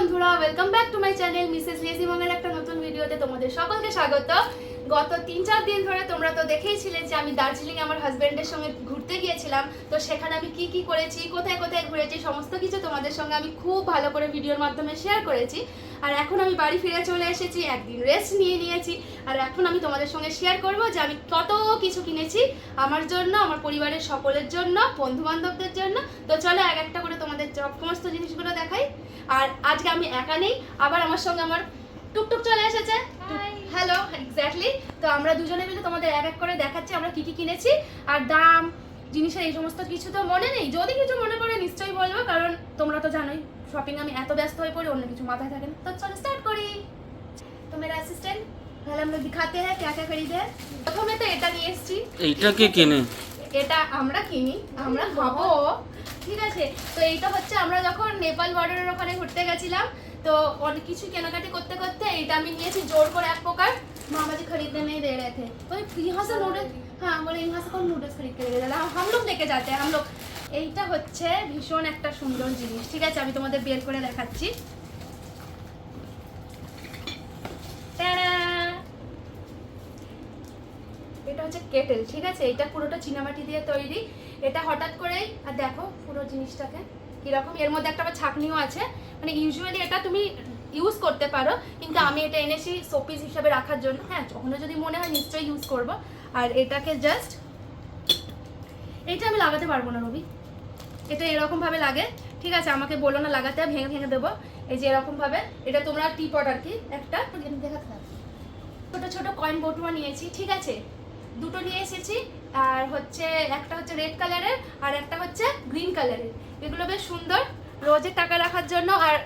বন্ধুরা welcome back to my channel Mrs লেসি মঙ্গল একটা নতুন ভিডিওতে তোমাদের সকলকে স্বাগত। গত তিন চার দিন ধরে তোমরা তো দেখেইছিলে যে আমি দার্জিলিং আমার হাজব্যান্ডের সঙ্গে ঘুরতে গিয়েছিলাম। তো সেখানে আমি কি কি করেছি, কোথায় কোথায় ঘুরেছি, সমস্ত কিছু তোমাদের সঙ্গে আমি খুব ভালো করে ভিডিওর মাধ্যমে শেয়ার করেছি। আর এখন আমি বাড়ি ফিরে চলে এসেছি, একদিন রেস্ট নিয়ে নিয়েছি। আর এখন আমি তোমাদের সঙ্গে শেয়ার করব যে আমি কত কিছু কিনেছি আমার জন্য, আমার পরিবারের সকলের জন্য বন্ধু বান্ধবদের জন্য। তো চলো এক একটা করে তোমাদের সমস্ত জিনিসগুলো দেখাই। আর আজকে আমি একা নেই, আবার আমার সঙ্গে আমার টুকটুক চলে এসেছে। হ্যালো এক্স্যাক্টলি তো আমরা দুজনে মিলে তোমাদের এক এক করে দেখাচ্ছি আমরা কি কি কিনেছি। আর দাম জিনিসের এই সমস্ত কিছু তো মনে নেই। যদি কিছু মনে পড়ে নিশ্চয়ই বলব কারণ তোমরা তো জানোই শপিং আমি এত ব্যস্ত হয়ে পড়ি অন্য কিছু মাথায় থাকে না। তো চলো স্টার্ট করি। তো মেরা অ্যাসিস্ট্যান্ট তাহলে আমরা দিখাতে হ্যাঁ ক্যা ক্যা খরিদে। হ্যাঁ? প্রথমে তো এটা নিয়ে এসেছি। এইটা কে কেনে? এটা আমরা কিনি আমরা খাব। ঠিক আছে তো এইটা হচ্ছে আমরা যখন নেপাল বর্ডারের ওখানে ঘুরতে গেছিলাম তো অনেক কিছু কেনাকাটি করতে করতে এইটা আমি নিয়েছি জোর করে এক প্রকার मामा जी खरीदने नहीं दे रहे थे तो यहाँ से नूडल्स हाँ बोले यहाँ से कौन नूडल्स खरीद के लेके जाना हम लोग लेके जाते हैं हम लोग এইটা হচ্ছে ভীষণ একটা সুন্দর জিনিস ঠিক আছে আমি তোমাদের বের করে দেখাচ্ছি Ta-da! এটা হচ্ছে কেটেল ঠিক আছে এটা পুরোটা চীনামাটি দিয়ে তৈরি এটা হঠাৎ করেই আর দেখো পুরো জিনিসটাকে কীরকম, এর মধ্যে একটা ছাকনিও আছে। মানে ইউজুয়ালি এটা তুমি ইউজ করতে পারো, কিন্তু আমি এটা এনেছি শোপিস হিসাবে রাখার জন্য। হ্যাঁ কখনো যদি মনে হয় নিশ্চয়ই ইউজ করব। আর এটাকে জাস্ট এটা আমি লাগাতে পারব না, রবি। এটা এরকমভাবে লাগে। ঠিক আছে, আমাকে বলো না লাগাতে ভেঙে ভেঙে দেবো। এই যে এরকমভাবে এটা তোমরা টিপট আর কি, একটা। দেখাতে ছোট ছোট কয়েন বটুয়া নিয়েছি, ঠিক আছে? দুটো নিয়ে এসেছি, আর হচ্ছে একটা হচ্ছে রেড কালারের আর একটা হচ্ছে গ্রিন কালারের এগুলো বেশ সুন্দর রোজের টাকা রাখার জন্য আর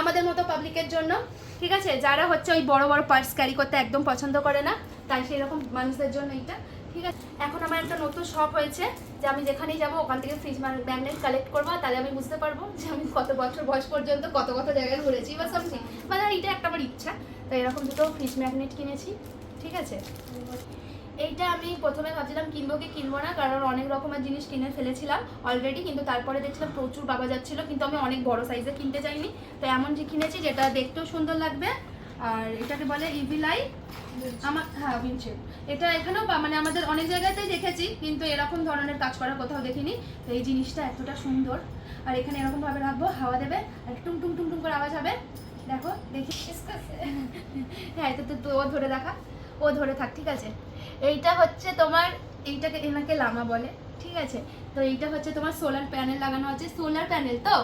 আমাদের মতো পাবলিকের জন্য। ঠিক আছে? যারা হচ্ছে ওই বড় বড় পার্স ক্যারি করতে একদম পছন্দ করে না, তাই সেই রকম মানুষদের জন্য এইটা। ঠিক আছে? এখন আমার একটা নতুন শখ হয়েছে, যে আমি যেখানেই যাব ওখান থেকে ফ্রিজ ম্যাগনেট কালেক্ট করব তাহলে আমি বুঝতে পারব যে আমি কত বছর বয়স পর্যন্ত কত কত জায়গায় ঘুরেছি বা সামথিং মানে এইটা একটা আমার ইচ্ছা। তো এরকম দুটো ফ্রিজ ম্যাগনেট কিনেছি। ঠিক আছে? এইটা আমি প্রথমে ভাবছিলাম কিনবো কি কিনবো না কারণ অনেক রকমের জিনিস কিনে ফেলেছিলাম অলরেডি কিন্তু তারপরে দেখছিলাম প্রচুর বাবা যাচ্ছিল কিন্তু আমি অনেক বড় সাইজে কিনতে চাইনি। তো এমন যে কিনেছি যেটা দেখতেও সুন্দর লাগবে আর এটাকে বলে ইভিলাই আমার হ্যাঁ উইনশেড এটা এখানেও মানে আমাদের অনেক জায়গাতেই দেখেছি কিন্তু এরকম ধরনের কাজ করা কোথাও দেখিনি। তো এই জিনিসটা এতটা সুন্দর। আর এখানে এরকমভাবে রাখব হাওয়া দেবে আর টুম টুম টুম টুম করে আওয়াজ হবে। দেখো দেখি। হ্যাঁ এটা তো- তো ধরে রাখা ও ধরে থাক, ঠিক আছে? এইটা হচ্ছে তোমার, এইটাকে এনাকে লামা বলে, ঠিক আছে? তো এইটা হচ্ছে তোমার সোলার প্যানেল লাগানো আছে সোলার প্যানেল তো?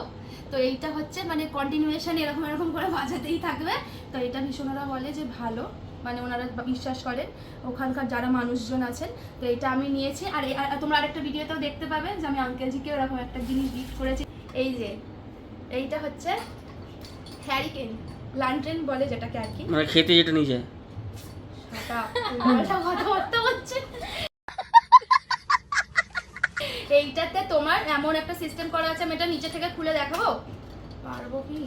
তো এইটা হচ্ছে মানে কন্টিনিউয়েশন এরকম এরকম করে বাজাতেই থাকবে। তো এটা ভীষণ ওরা বলে যে ভালো মানে ওনারা বিশ্বাস করেন, ওখানকার যারা মানুষজন আছেন। তো এটা আমি নিয়েছি, আর তোমরা আরেকটা ভিডিওতেও দেখতে পাবে যে আমি আঙ্কেলজিকে ওরকম একটা জিনিস গিফট করেছি। এই যে, এইটা হচ্ছে হ্যারিকেন লান্ট্রেন বলে যেটাকে আর কি। মানে খেতে যেটা নিয়ে যায়। এইটাতে তোমার এমন একটা সিস্টেম করা আছে আমি এটা নিচে থেকে খুলে দেখাবো। পারব কি?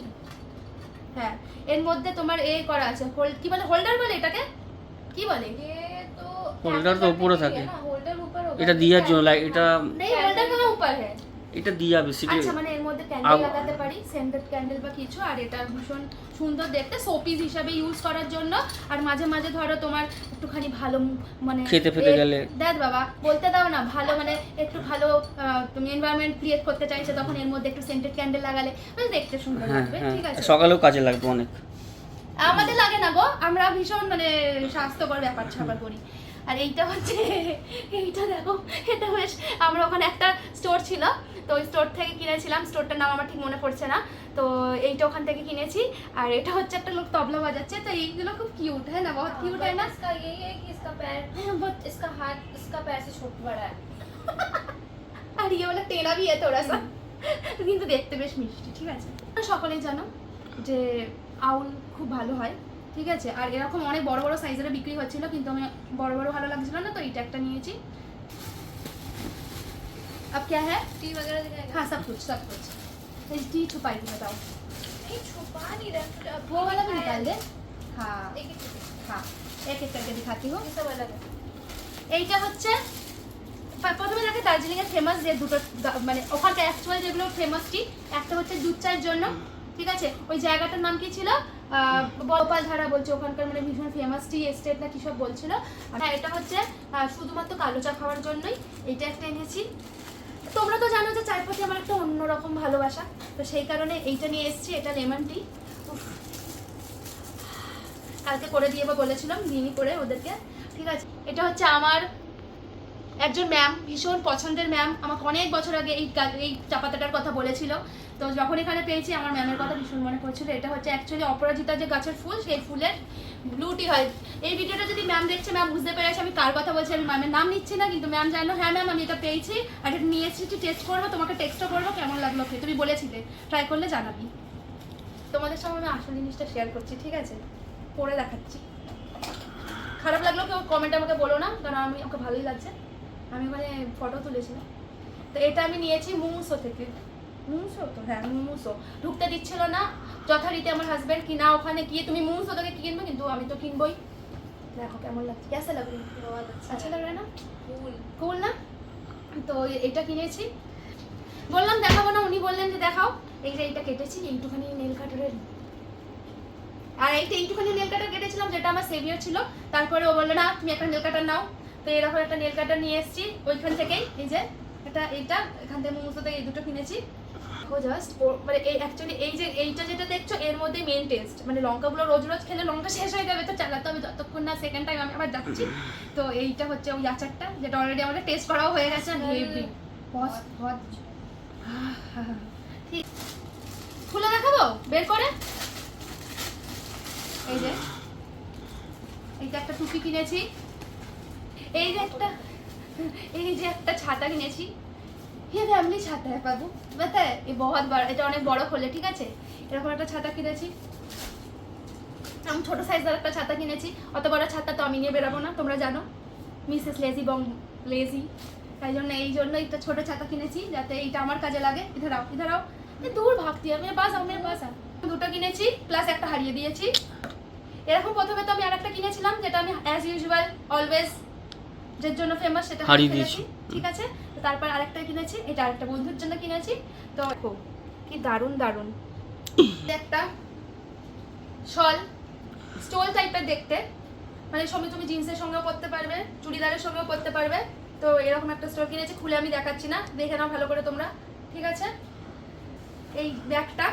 হ্যাঁ এর মধ্যে তোমার এ করা আছে হোল্ড কি বলে হোল্ডার বলে এটাকে? কি বলে? হোল্ডার তো উপরে থাকে। এটা দিয়ার জন্য এটা नहीं होल्डर कहाँ ऊपर এটা দিয়া বেসিক্যালি আচ্ছা মানে এর মধ্যে ক্যান্ডেল লাগাতে পারি সেন্টেড ক্যান্ডেল বা কিছু আর এটা ভীষণ সুন্দর দেখতে শোপিস হিসাবে ইউজ করার জন্য। আর মাঝে মাঝে ধরো তোমার একটুখানি ভালো মানে খেতে ফেতে গেলে। দেখ বাবা বলতে দাও না ভালো মানে একটু ভালো তুমি এনভায়রনমেন্ট ক্রিয়েট করতে চাইছো তখন এর মধ্যে একটু সেন্টেড ক্যান্ডেল লাগালে বেশ দেখতে সুন্দর হ্যাঁ লাগবে হ্যাঁ। ঠিক আছে। সকালেও কাজে লাগবে অনেক। আমাদের লাগে না গো আমরা ভীষণ মানে স্বাস্থ্যকর ব্যাপার স্যাপার করি। আর এইটা হচ্ছে এইটা দেখো এটা বেশ আমরা ওখানে একটা স্টোর ছিল তো ওই স্টোর থেকে কিনেছিলাম স্টোরটার নাম আমার ঠিক মনে পড়ছে না তো এইটা ওখান থেকে কিনেছি আর এটা হচ্ছে একটা লোক তবলা বাজাচ্ছে তো এইগুলো খুব কিউট হ্যাঁ না বহুত কিউট হয় না इसका यही है कि इसका पैर इसका हाथ इसका पैर से छोटा बड़ा है আর ইয়ে বলে টেনা বিয়ে তোরা সব কিন্তু দেখতে বেশ মিষ্টি ঠিক আছে সকলেই জানো যে আউল খুব ভালো হয় ঠিক আছে আর এরকম অনেক বড় বড় সাইজের বিক্রি হচ্ছিল কিন্তু আমি বড় বড় ভালো লাগছিল না তো এইটা একটা নিয়েছি अब क्या है टी वगैरह दिखाएगा हाँ सब कुछ सब कुछ एच डी छुपाई थी बताओ नहीं छुपा नहीं रहा अब वो वाला भी दिखाया। निकाल दे हाँ एक एक एक हाँ एक एक करके दिखाती हूँ ये सब अलग है এইটা হচ্ছে পা- প্রথমে দেখে দার্জিলিং এর ফেমাস যে দুটো দা- মানে ওখানকার অ্যাকচুয়াল যেগুলো ফেমাস টি একটা হচ্ছে দুধ চায়ের জন্য ঠিক আছে ওই জায়গাটার নাম কি ছিল আহ, গোপাল ধারা বলছে ওখানকার মানে ভীষণ ফেমাস টি এস্টেট না কি সব বলছিল হ্যাঁ এটা হচ্ছে আহ, শুধুমাত্র কালো চা খাওয়ার জন্যই এটা একটা এনেছি তোমরা তো জানো যে চায়ের প্রতি আমার একটা অন্যরকম ভালোবাসা, তো সেই কারণে এইটা নিয়ে এসেছি, এটা লেমন টি। কালকে করে দিয়ে বা বলেছিলাম দিনই করে ওদেরকে। ঠিক আছে, এটা হচ্ছে আমার একজন ম্যাম ভীষণ পছন্দের ম্যাম আমাকে অনেক বছর আগে এই এই চা পাতাটার কথা বলেছিল। তো যখন এখানে পেয়েছি, আমার ম্যামের কথা ভীষণ মনে পড়ছিল। এটা হচ্ছে অ্যাকচুয়ালি অপরাজিতা যে গাছের ফুল, সেই ফুলের ব্লুটি হয়। এই ভিডিওটা যদি ম্যাম দেখছে ম্যাম বুঝতে পেরেছে আমি কার কথা বলছি, আমি ম্যামের নাম নিচ্ছি না, কিন্তু ম্যাম জানলো হ্যাঁ ম্যাম আমি এটা পেয়েছি, আর এটা নিয়ে এসেছি টেস্ট করব, তোমাকে টেস্টও করব, কেমন লাগল তুমি বলেছিলে ট্রাই করলে জানাবি। তোমাদের সঙ্গে আমি আসল জিনিসটা শেয়ার করছি, ঠিক আছে? পরে দেখাচ্ছি। খারাপ লাগল কেউ কমেন্টে আমাকে বলো না, কারণ আমি, ওকে ভালোই লাগছে। আমি মানে ফটো তুলেছিলাম। তো এটা আমি নিয়েছি মুমুসো থেকে। মুমসো তো? হ্যাঁ মুমুসো ঢুকতে দিচ্ছিল না। যথারীতি আমার হাজব্যান্ড কিনা ওখানে গিয়ে তুমি মুমুসো তোকে কিনবো? কিন্তু আমি তো কিনবই। দেখো কেমন লাগছে। কেসে লাগবে? আচ্ছা লাগবে না? কুল। না? তো এটা কিনেছি। বললাম দেখাবো না উনি বললেন যে দেখাও। এই যে এইটা কেটেছি এইটুখানি নেল কাটারের আর এইটা এইটুখানি নেল কাটার কেটেছিলাম যেটা আমার সেভিয়ার ছিল তারপরে ও বলল না তুমি একটা নেল কাটার নাও। তো এরকম একটা নেল কাটার নিয়ে এসেছি ওইখান থেকেই। এই যে এটা এইটা এখান থেকে মোমোসো থেকে এই দুটো কিনেছি। দেখো জাস্ট মানে এই অ্যাকচুয়ালি এই যে এইটা যেটা দেখছ এর মধ্যে মেন টেস্ট মানে লঙ্কাগুলো রোজ রোজ খেলে লঙ্কা শেষ হয়ে যাবে তো চালাতে হবে যতক্ষণ না সেকেন্ড টাইম আমি আবার যাচ্ছি। তো এইটা হচ্ছে ওই আচারটা যেটা অলরেডি আমাদের টেস্ট করাও হয়ে গেছে। আচ্ছা, হেভি। বস বস। ঠিক। খুলে দেখাবো? বের করে। এই যে। এইটা একটা টুপি কিনেছি। এই যে একটা এই যে একটা ছাতা কিনেছি। ये फैमिली छाता है बाबू पता है ये बहुत बड़ा এটা অনেক বড় খোলে ঠিক আছে এরকম একটা ছাতা কিনেছি আমি ছোট সাইজের একটা ছাতা কিনেছি অত বড় ছাতা তো আমি নিয়ে বেরাবো না তোমরা জানো মিসেস লেজি বং লেজি তাই জন্য এই জন্য একটা ছোট ছাতা কিনেছি যাতে এইটা আমার কাজে লাগে ইধারাও ইধারাও এ দূর ভাগতি আমি বাস আমার বাস দুটো কিনেছি প্লাস একটা হারিয়ে দিয়েছি এরকম প্রথমে তো আমি আরেকটা কিনেছিলাম যেটা আমি অ্যাজ ইউজুয়াল অলওয়েজ যের জন্য ফেমাস সেটা হারিয়ে ফেলেছি। দিয়েছি। ঠিক আছে? তো তারপর আরেকটা কিনেছি এটা আরেকটা বন্ধুর জন্য কিনেছি। তো দেখো, কি দারুণ দারুণ। একটা শল স্টোল টাইপের দেখতে। মানে সঙ্গে তুমি জিন্সের সঙ্গেও পরতে পারবে চুড়িদারের সঙ্গেও পরতে পারবে। তো এরকম একটা স্টোল কিনেছি খুলে আমি দেখাচ্ছি না। দেখে নাও ভালো করে তোমরা ঠিক আছে? এই ব্যাগটা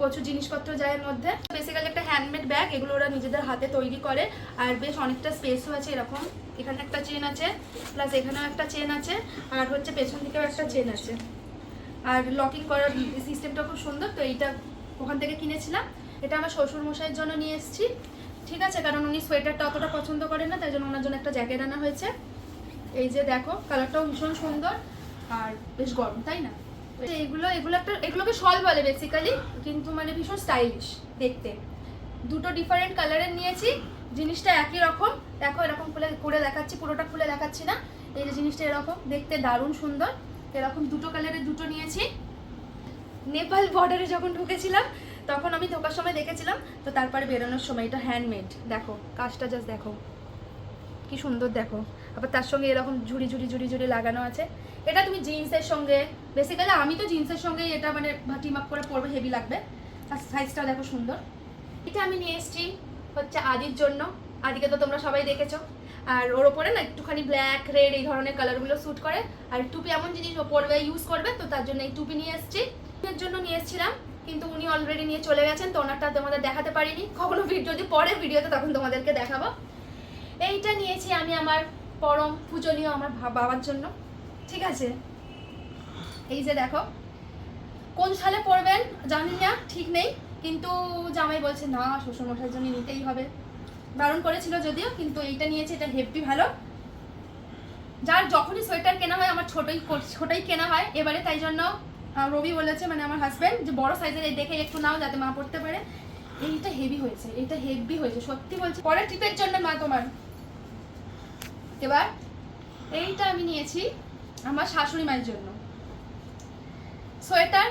প্রচুর জিনিসপত্র যায় এর মধ্যে। বেসিক্যালি একটা হ্যান্ডমেড ব্যাগ এগুলো ওরা নিজেদের হাতে তৈরি করে, আর বেশ অনেকটা স্পেসও আছে এরকম। এখানে একটা চেন আছে প্লাস এখানেও একটা চেন আছে, আর হচ্ছে পেছন দিকেও একটা চেন আছে। আর লকিং করার সিস্টেমটা খুব সুন্দর, তো এইটা ওখান থেকে কিনেছিলাম। এটা আমার শ্বশুর মশাইয়ের জন্য নিয়ে এসেছি। ঠিক আছে, কারণ উনি সোয়েটারটা অতটা পছন্দ করেন না, তাই জন্য ওনার জন্য একটা জ্যাকেট আনা হয়েছে। এই যে দেখো কালারটাও ভীষণ সুন্দর, আর বেশ গরম, তাই না? এগুলো এগুলো একটা, এগুলোকে শল বলে বেসিক্যালি কিন্তু মানে ভীষণ স্টাইলিশ দেখতে। দুটো ডিফারেন্ট কালারের নিয়েছি, জিনিসটা একই রকম। দেখো এরকম খুলে করে দেখাচ্ছি, পুরোটা খুলে দেখাচ্ছি না। এই যে জিনিসটা এরকম, দেখতে দারুণ সুন্দর। এরকম দুটো কালারের দুটো নিয়েছি। নেপাল বর্ডারে যখন ঢুকেছিলাম, তখন আমি ঢোকার সময় দেখেছিলাম, তো তারপরে বেরোনোর সময় এটা হ্যান্ডমেড দেখো, কাজটা জাস্ট দেখো। কি সুন্দর দেখো। আবার তার সঙ্গে এরকম ঝুড়ি ঝুড়ি ঝুড়ি ঝুড়ি লাগানো আছে। এটা তুমি জিন্সের সঙ্গে বেসিক্যালি আমি তো জিন্সের সঙ্গে এটা মানে টিম আপ করে পরবে হেভি লাগবে। আর সাইজটাও দেখো সুন্দর। এটা আমি নিয়ে এসেছি হচ্ছে আদির জন্য। আদিকে তো তোমরা সবাই দেখেছ। আর ওর ওপরে না একটুখানি ব্ল্যাক রেড এই ধরনের কালারগুলো স্যুট করে। আর টুপি এমন জিনিস ও পরবে ইউজ করবে, তো তার জন্য এই টুপি নিয়ে এসেছি। এর জন্য নিয়ে এসেছিলাম, কিন্তু উনি অলরেডি নিয়ে চলে গেছেন, তো ওনারটা তোমাদের দেখাতে পারিনি। কখনো ভিডিও যদি পরে ভিডিওতে তখন তোমাদেরকে দেখাবো। এইটা নিয়েছি আমি আমার পরম পূজনীয় আমার বাবার জন্য। ঠিক আছে? এই যে দেখো, কোন সালে পড়বেন জানি না, ঠিক নেই, কিন্তু জামাই বলছে, না, শ্বশুরমশাইয়ের জন্য নিতেই হবে। বারণ করেছিল যদিও, কিন্তু এইটা নিয়েছে, এটা হেভি ভালো। যার যখনই সোয়েটার কেনা হয়, আমার ছোটই ছোটই কেনা হয়। এবারে তাই জন্য রবি বলেছে মানে আমার হাজব্যান্ড যে বড় সাইজের এই দেখে একটু নাও, যাতে মা পড়তে পারে। এইটা হেভি হয়েছে এটা হেভি হয়েছে, সত্যি বলছে। পরের ট্রিপের জন্য মা তোমার এবার এইটা আমি নিয়েছি আমার শাশুড়ি মায়ের জন্য সোয়েটার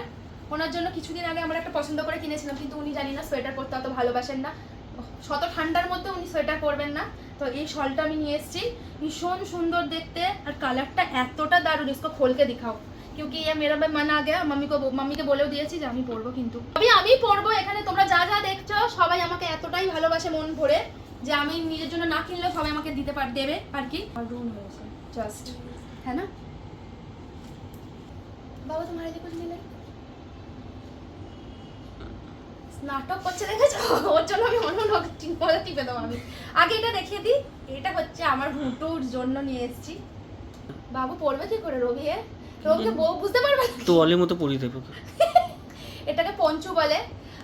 ওনার জন্য কিছুদিন আগে আমরা একটা পছন্দ করে কিনেছিলাম কিন্তু উনি জানি না সোয়েটার পরতে অত ভালোবাসেন না শত ঠান্ডার মধ্যে উনি সোয়েটার পরবেন না তো এই শলটা আমি নিয়ে এসেছি ভীষণ সুন্দর দেখতে আর কালারটা এতটা দারুণ ইসকো খোলকে দেখাও क्योंकि ये मेरा भी मन आ गया मम्मी को মাম্মিকে বলেও দিয়েছি যে আমি পরবো কিন্তু আমি আমি পরবো এখানে তোমরা যা যা দেখছো সবাই আমাকে এতটাই ভালোবাসে মন ভরে যে আমি নিজের জন্য না কিনলেও সবাই আমাকে দিতে পার দেবে আর কি। রুম হয়েছে জাস্ট হ্যাঁ না? বাবা তোমার যে কিছু নিলে নাটক করছে দেখেছ? ওর জন্য আমি অন্য লোক কথা টিপে দেবো আমি। আগে এটা দেখিয়ে দিই। এটা হচ্ছে আমার ভুটুর জন্য নিয়ে এসেছি। বাবু পড়বে কি করে রবি রবিকে বউ বুঝতে পারবে তো অলের মতো পড়িয়ে দেবো এটাকে পঞ্চু বলে।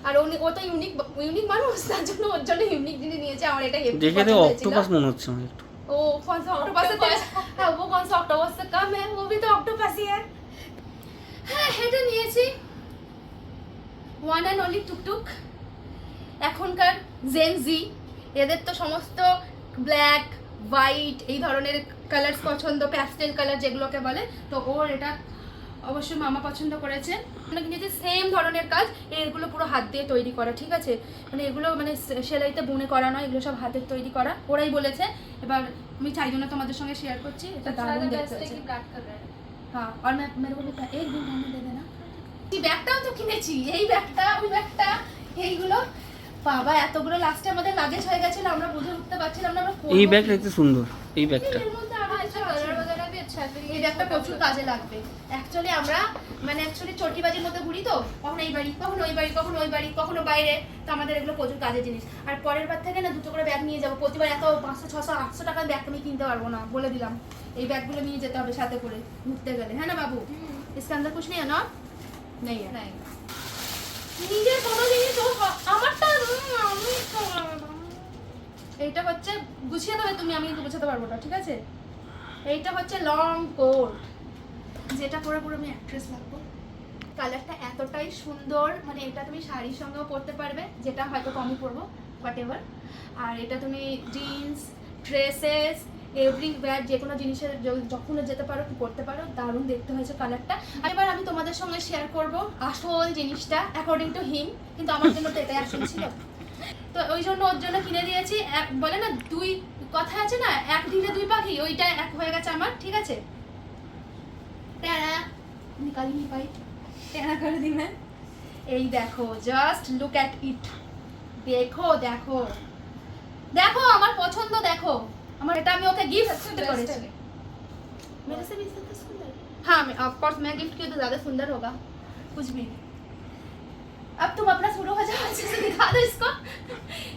আর উনি ও তো ইউনিক ইউনিক মানুষ তার জন্য ওর জন্য ইউনিক জিনিস নিয়েছে আমার এটা হেভি দেখে তো অক্টোপাস মনে হচ্ছে আমার একটু ओ कौन सा ऑक्टोपस है तेरा हाँ वो कौन सा ऑक्टोपस से कम है वो भी तो ऑक्टोपस ही है হ্যাঁ এটা নিয়েছি ওয়ান অ্যান্ড অনলি টুকটুক এখনকার জেন জি এদের তো সমস্ত ব্ল্যাক হোয়াইট এই ধরনের কালার্স পছন্দ প্যাস্টেল কালার যেগুলোকে বলে তো ওর এটা অবশ্যই মামা পছন্দ করেছেন। কিন্তু যে সেম ধরনের কাজ এগুলো পুরো হাত দিয়ে তৈরি করা ঠিক আছে? মানে এগুলো মানে সেলাইতে বুনে করা নয় এগুলো সব হাতের তৈরি করা ওরাই বলেছে। এবার আমি চাই জন্য তোমাদের সঙ্গে শেয়ার করছি হ্যাঁ আর মেরে দিন ধরে দেবে না। এই ব্যাগটাও তো কিনেছি এই ব্যাগটা ওই ব্যাগটা এইগুলো। বাবা এতগুলো লাস্টে আমাদের লাগেজ হয়ে গেছিল আমরা বুঝে উঠতে পারছিলাম না আমরা এই ব্যাগটা সুন্দর এই ব্যাগটা। এই ব্যাগটা প্রচুর কাজে লাগবে। অ্যাকচুয়ালি আমরা মানে অ্যাকচুয়ালি চটিবাজির মধ্যে ঘুরি তো কখনো এই বাড়ি কখনো ওই বাড়ি কখনো ওই বাড়ি কখনো বাইরে তো আমাদের এগুলো প্রচুর কাজের জিনিস। আর পরের বার থেকে না দুটো করে ব্যাগ নিয়ে যাব। প্রতিবার এত পাঁচশো ছশো আটশো টাকার ব্যাগ আমি কিনতে পারব না বলে দিলাম। এই ব্যাগগুলো নিয়ে যেতে হবে সাথে করে ঘুরতে গেলে। হ্যাঁ না বাবু? ইস্কান্দার কুশ নেই না? নেই নাই। নিজের কোনো জিনিস আমারটা এইটা হচ্ছে গুছিয়ে দেবে তুমি আমি কিন্তু গুছাতে পারব না ঠিক আছে? এইটা হচ্ছে লং কোট যেটা পরে পুরো আমি অ্যাক্ট্রেস লাগবো। কালারটা এতটাই সুন্দর মানে এটা তুমি শাড়ির সঙ্গেও পরতে পারবে, যেটা হয়তো কমই পরবো হোয়াট এভার আর এটা তুমি জিন্স ড্রেসেস এভরিওয়্যার যে কোনো জিনিসের যখনও যেতে পারো করতে পারো, দারুণ দেখতে হয়েছে কালারটা এবার আমি তোমাদের সঙ্গে শেয়ার করব আসল জিনিসটা অ্যাকর্ডিং টু হিম কিন্তু আমার জন্য তো এটাই আসল ছিল। তো ওই জন্য ওর জন্য কিনে দিয়েছি বলে না, দুই কথা আছে না এক ঢিলে দুই পাখি ওইটা এক হয়ে গেছে আমার ঠিক আছে টেনা নিকালি নি পাই টেনা করে দিবে এই দেখো জাস্ট লুক অ্যাট ইট দেখো দেখো দেখো আমার পছন্দ দেখো আমার এটা আমি ওকে गिफ्ट করেছি मेरे से भी ज्यादा सुंदर हाँ मैं ऑफ कोर्स मैं गिफ्ट किया तो ज्यादा सुंदर होगा कुछ भी नहीं अब तुम अपना शुरू हो जाओ अच्छे से दिखा दो इसको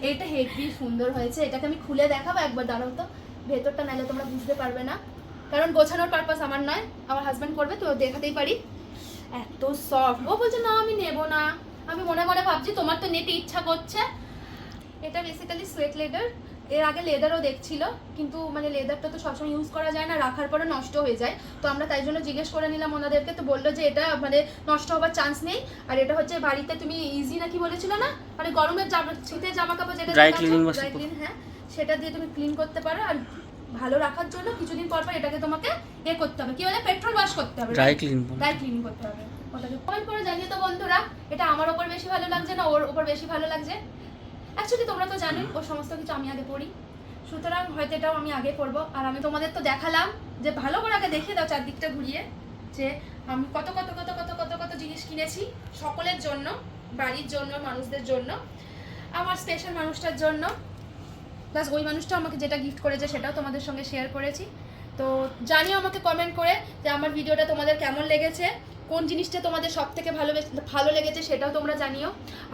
এটা হেভি সুন্দর হয়েছে এটাকে আমি খুলে দেখাবো একবার দাঁড়াও তো ভেতরটা নাইলে তোমরা বুঝতে পারবে না কারণ গোছানোর পারপাস আমার নয় আমার হাজব্যান্ড করবে তো দেখাতেই পারি এত সফট ও বলছে না আমি নেব না আমি মনে মনে ভাবছি তোমার তো নেটে ইচ্ছা করছে এটা বেসিক্যালি সোয়েট লেদার এর আগে লেদারও দেখছিল কিন্তু মানে লেদারটা তো সবসময় ইউজ করা যায় না রাখার পরে নষ্ট হয়ে যায়। তো আমরা তাই জন্য জিজ্ঞেস করে নিলাম ওনাদেরকে তো বলল যে এটা মানে নষ্ট হওয়ার চান্স নেই আর এটা হচ্ছে বাড়িতে তুমি ইজি নাকি বলেছিল না? মানে গরমের জামা শীতের জামা কাপড় যেটা ড্রাই ক্লিন হ্যাঁ সেটা দিয়ে তুমি ক্লিন করতে পারো আর ভালো রাখার জন্য কিছুদিন পর পর এটাকে তোমাকে এ করতে হবে। কি বলে? পেট্রোল ওয়াশ করতে হবে ড্রাই ক্লিন ড্রাই ক্লিন করতে হবে। ওটাকে কমেন্ট করে জানিয়ে তো বন্ধুরা এটা আমার ওপর বেশি ভালো লাগছে না ওর ওপর বেশি ভালো লাগছে? অ্যাকচুয়ালি তোমরা তো জানোই ও সমস্ত কিছু আমি আগে পড়ি। সুতরাং হয়তো এটাও আমি আগে পড়ব। আর আমি তোমাদের তো দেখালাম যে ভালো করে আগে দেখিয়ে দাও চারদিকটা ঘুরিয়ে যে আমি কত কত কত কত কত কত জিনিস কিনেছি সকলের জন্য বাড়ির জন্য মানুষদের জন্য আমার স্পেশাল মানুষটার জন্য। প্লাস ওই মানুষটা আমাকে যেটা গিফট করেছে সেটাও তোমাদের সঙ্গে শেয়ার করেছি। তো জানিও আমাকে কমেন্ট করে যে আমার ভিডিওটা তোমাদের কেমন লেগেছে। কোন জিনিসটা তোমাদের সব থেকে ভালো ভালো লেগেছে সেটাও তোমরা জানিও।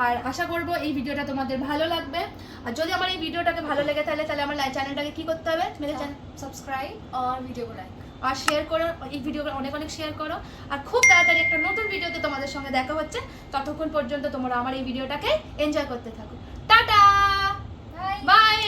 আর আশা করব এই ভিডিওটা তোমাদের ভালো লাগবে। আর যদি আমার এই ভিডিওটাকে ভালো লেগে তাহলে তাহলে আমার চ্যানেলটাকে কি করতে হবে? মেরে সাবস্ক্রাইব আর ভিডিও লাইক আর শেয়ার করো এই ভিডিওগুলো অনেক অনেক শেয়ার করো। আর খুব তাড়াতাড়ি একটা নতুন ভিডিওতে তোমাদের সঙ্গে দেখা হচ্ছে। ততক্ষণ পর্যন্ত তোমরা আমার এই ভিডিওটাকে এনজয় করতে থাকো। টাটা! বাই